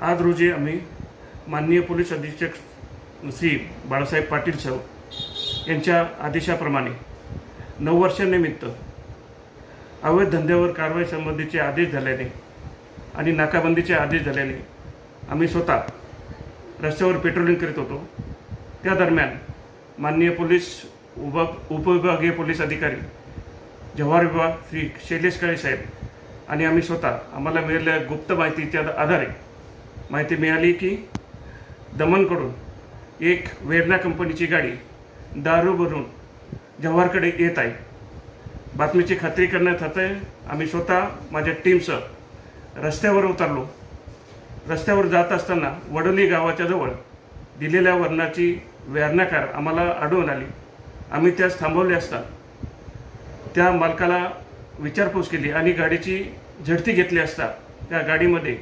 आज रोजी आम्ही माननीय पोलीस अधीक्षक श्री बाळासाहेब पाटील साहेब यांच्या आदेशाप्रमाणे नऊ वर्षानिमित्त अवैध धंद्यावर कारवाई संबंधीचे आदेश झाल्याने आणि नाकाबंदीचे आदेश झाल्याने आम्ही स्वतः रस्त्यावर पेट्रोलिंग करीत होतो. त्या दरम्यान माननीय पोलीस उप उपविभागीय पोलीस अधिकारी जव्हार विभाग श्री शैलेश काळे साहेब आणि आम्ही स्वतः आम्हाला मिळालेल्या गुप्त माहितीच्या आधारे माहिती मिळाली की दमनकडून एक वेरणा कंपनीची गाडी दारू भरून जव्हारकडे येत आहे. बातमीची खात्री करण्यात आहे. आम्ही स्वतः माझ्या टीमसह रस्त्यावर उतरलो. रस्त्यावर जात असताना वडोली गावाच्या जवळ दिलेल्या वर्णाची वेरणाकार आम्हाला आढळून आली. आम्ही त्यास थांबवले असता त्या मालकाला विचारपूस केली आणि गाडीची झडती घेतली असता त्या गाडीमध्ये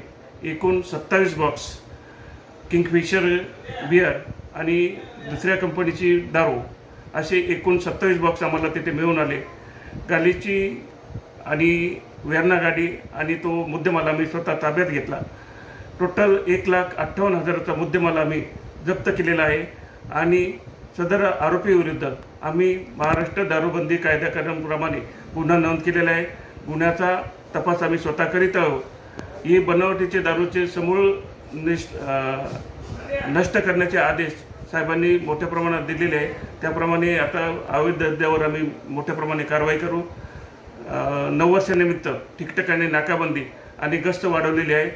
एकूण सत्तावीस बॉक्स किंगफिशर बियर आणि दुसऱ्या कंपनीची दारू असे एकूण सत्तावीस बॉक्स आम्हाला तिथे मिळून आले. गालीची आणि वेरणा गाडी आणि तो मुद्देमाल आम्ही स्वतः ताब्यात घेतला. टोटल एक लाख अठ्ठावन्न हजाराचा मुद्देमाल आम्ही जप्त केलेला आहे आणि सदर आरोपीविरुद्ध आम्ही महाराष्ट्र दारूबंदी कायद्याप्रमाणे गुन्हा नोंद केलेला आहे. गुन्ह्याचा तपास आम्ही स्वतः करीत आहोत. ही बनावटीचे दारूचे समूळ निष्ठ नष्ट करण्याचे आदेश साहेबांनी मोठ्या प्रमाणात दिलेले आहे. त्याप्रमाणे आता अवैध धंद्यावर आम्ही मोठ्या प्रमाणे कारवाई करू. नववर्षानिमित्त नऊ वर्षानिमित्त ठिकठिकाणी नाकाबंदी आणि गस्त वाढवलेली आहे.